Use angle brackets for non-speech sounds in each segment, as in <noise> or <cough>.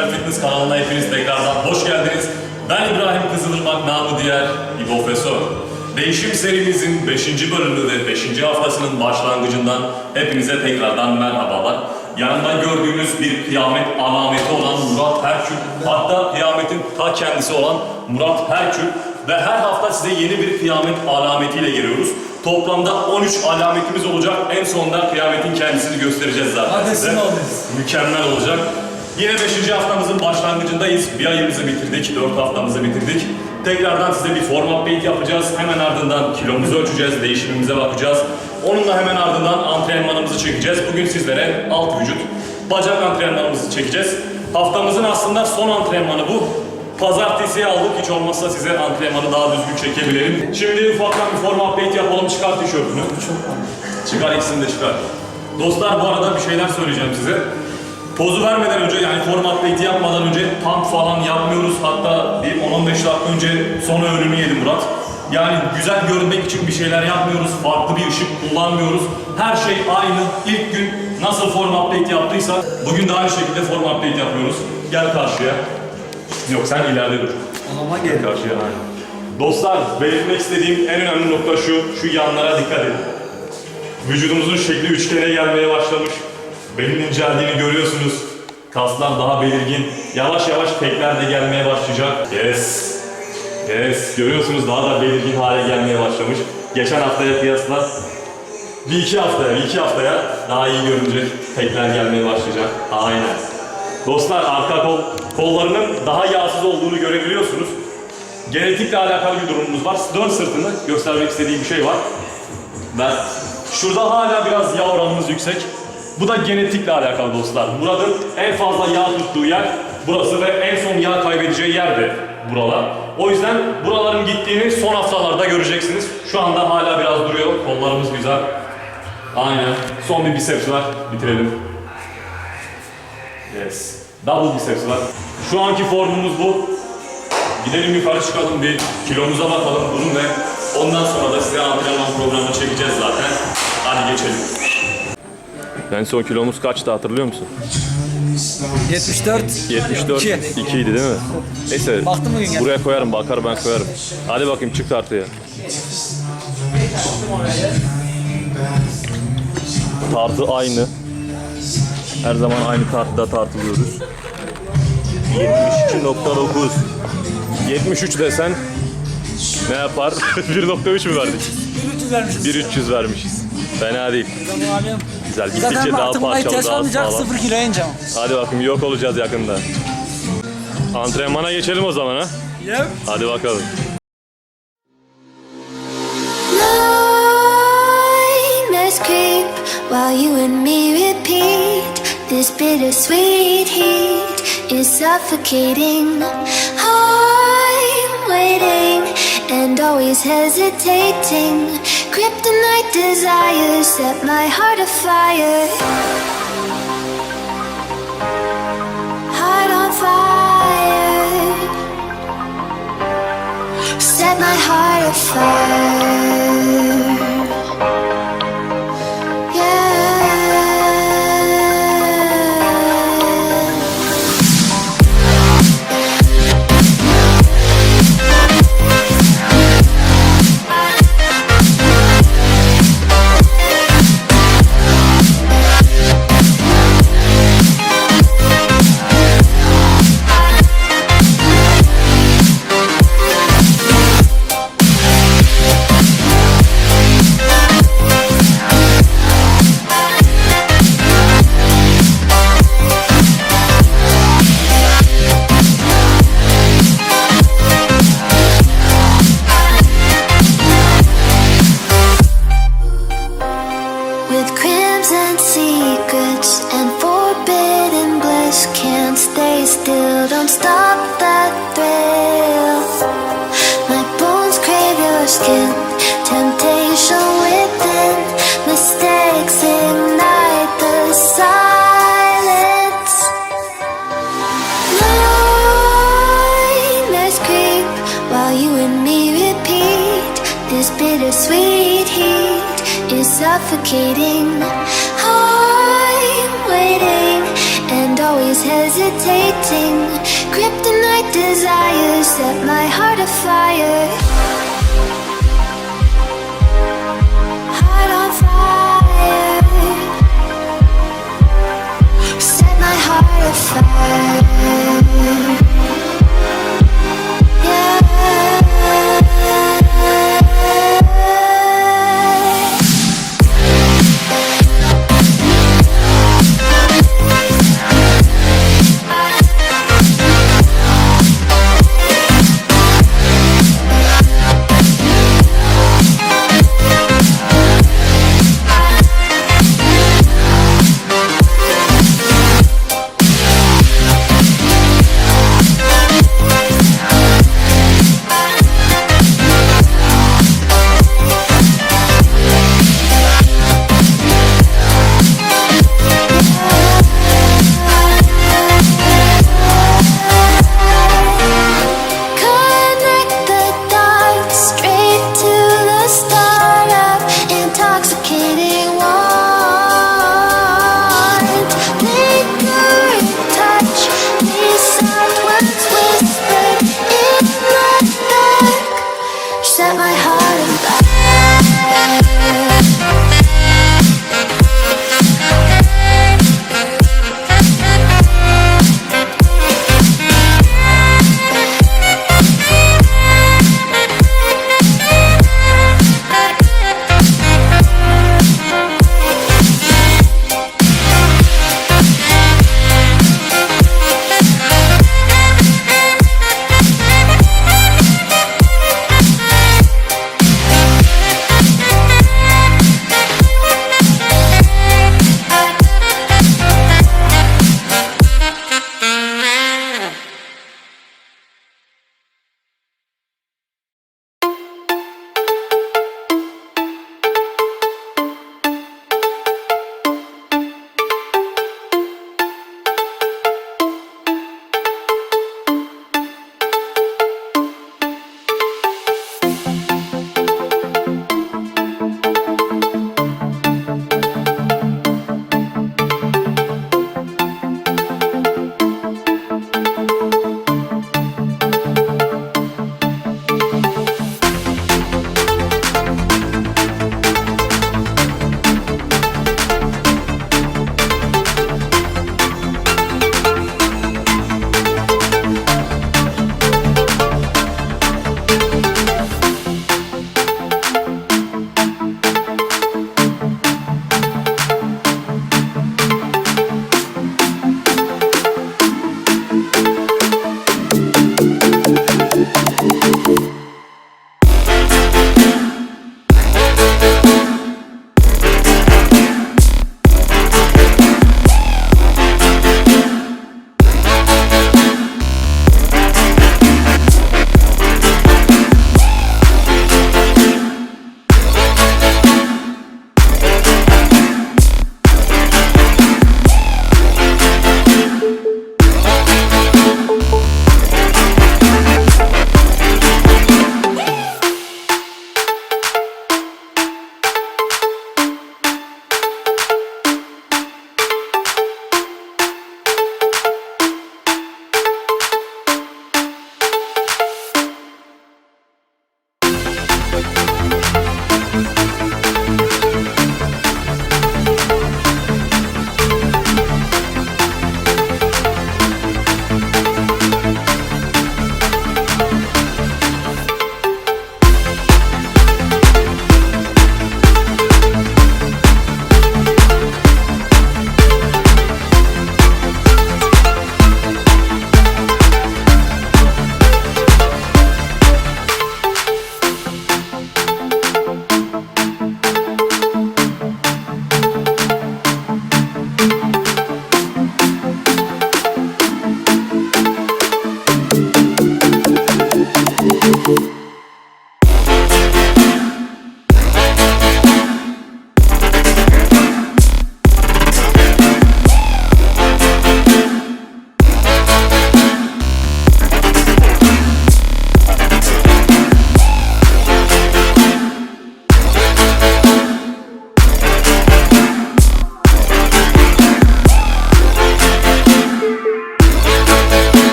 Güzel Fitness kanalına hepiniz tekrardan hoş geldiniz. Ben İbrahim Kızılırmak, namı diğer İbofesör. Değişim serimizin 5. bölümü ve 5. haftasının başlangıcından hepinize tekrardan merhabalar. Yanımda gördüğünüz bir kıyamet alameti olan Murat Herkül, hatta kıyametin ta kendisi olan Murat Herkül ve her hafta size yeni bir kıyamet alametiyle geliyoruz. Toplamda 13 alametimiz olacak. En sonunda kıyametin kendisini göstereceğiz zaten Hadi size. Mükemmel olacak. Yine 5. haftamızın başlangıcındayız. Bir ayımızı bitirdik, 4 haftamızı bitirdik. Tekrardan size bir form update yapacağız. Hemen ardından kilomuzu ölçeceğiz, değişimimize bakacağız. Onunla hemen ardından antrenmanımızı çekeceğiz. Bugün sizlere alt vücut, bacak antrenmanımızı çekeceğiz. Haftamızın aslında son antrenmanı bu. Pazartesiye aldık. Hiç olmazsa size antrenmanı daha düzgün çekebilirim. Şimdi ufaktan bir form update yapalım. Çıkar tişörtünü. Çıkar ikisini de çıkar. Dostlar bu arada bir şeyler söyleyeceğim size. Pozu vermeden önce yani form update'i yapmadan önce pump falan yapmıyoruz. Hatta bir 10-15 dakika önce son öğününü yedi Murat. Yani güzel görünmek için bir şeyler yapmıyoruz. Farklı bir ışık kullanmıyoruz. Her şey aynı. İlk gün nasıl form update yaptıysak bugün de aynı şekilde form update yapıyoruz. Gel karşıya. Yok sen ileride dur. Anama gel. Karşıya aynen. Dostlar belirtmek istediğim en önemli nokta şu. Şu yanlara dikkat edin. Vücudumuzun şekli üçgene gelmeye başlamış. Belin inceldiğini görüyorsunuz. Kaslar daha belirgin. Yavaş yavaş pekler de gelmeye başlayacak. Yes. Yes. Görüyorsunuz daha da belirgin hale gelmeye başlamış. Geçen haftaya kıyasla bir iki haftaya, bir iki haftaya daha iyi görünecek. Pekler gelmeye başlayacak. Aynen. Dostlar arka kol, kollarının daha yağsız olduğunu görebiliyorsunuz. Genetikle alakalı bir durumumuz var. Dön sırtını göstermek istediğim bir şey var. Ben şurada hala biraz yağ oranımız yüksek. Bu da genetikle alakalı dostlar. Murad'ın en fazla yağ tuttuğu yer burası ve en son yağ kaybedeceği yer de buralar. O yüzden buraların gittiğini son haftalarda göreceksiniz. Şu anda hala biraz duruyor. Kollarımız güzel. Aynen. Son bir biceps var. Bitirelim. Yes. Double biceps var. Şu anki formumuz bu. Gidelim yukarı çıkalım bir kilomuza bakalım bunun ve ondan sonra da size antrenman programı çekeceğiz zaten. Hadi geçelim. En son kilomuz kaçtı hatırlıyor musun? 74. 74 İki. 2 idi değil mi? Neyse Baktın mı gün gel? buraya koyarım bakar ben koyarım. Hadi bakayım çık tartıya. Tartı aynı. Her zaman aynı tartıda tartılıyoruz. 72.9 73 desen ne yapar? <laughs> 1.3 mü verdik? 300 vermişiz. 1.300 vermişiz. Fena değil. Tamam abim. Güzel. Zaten Gittikçe daha artık buna parçalı, ihtiyaç daha kalmayacak. sağlam. 0 kiloya ineceğim. Hadi bakayım yok olacağız yakında. Antrenmana geçelim o zaman ha. Yep. Hadi bakalım. Creep while you and me repeat. This bittersweet heat is suffocating. I'm waiting and always hesitating. Kryptonite desires set my heart afire. Suffocating. I'm waiting and always hesitating. Kryptonite desires set my heart afire.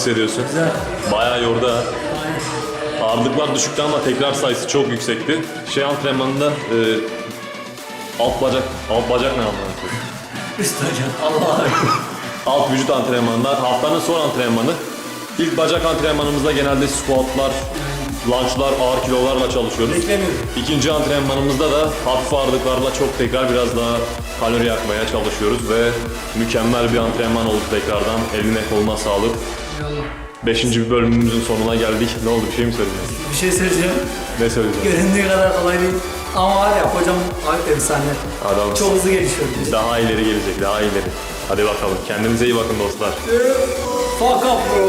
Hissediyorsun? Güzel. Bayağı yordu ha. Ağırlıklar düşüktü ama tekrar sayısı çok yüksekti. Şey antrenmanında e, alt bacak, alt bacak ne anlamı? Üst hocam. Allah Alt vücut antrenmanında haftanın son antrenmanı. İlk bacak antrenmanımızda genelde squatlar, lunge'lar, ağır kilolarla çalışıyoruz. Beklemiyordum. İkinci antrenmanımızda da hafif ağırlıklarla çok tekrar biraz daha kalori yakmaya çalışıyoruz ve mükemmel bir antrenman oldu tekrardan. Eline koluna sağlık. Eyvallah. Beşinci bir bölümümüzün sonuna geldik. Ne oldu bir şey mi söyledin? Bir şey söyleyeceğim. Ne söyledin? Göründüğü kadar kolay değil. Ama var ya hocam bir sahne. Adam Çok hızlı gelişiyor. daha ileri gelecek, daha ileri. Hadi bakalım. Kendinize iyi bakın dostlar. Fuck up bro.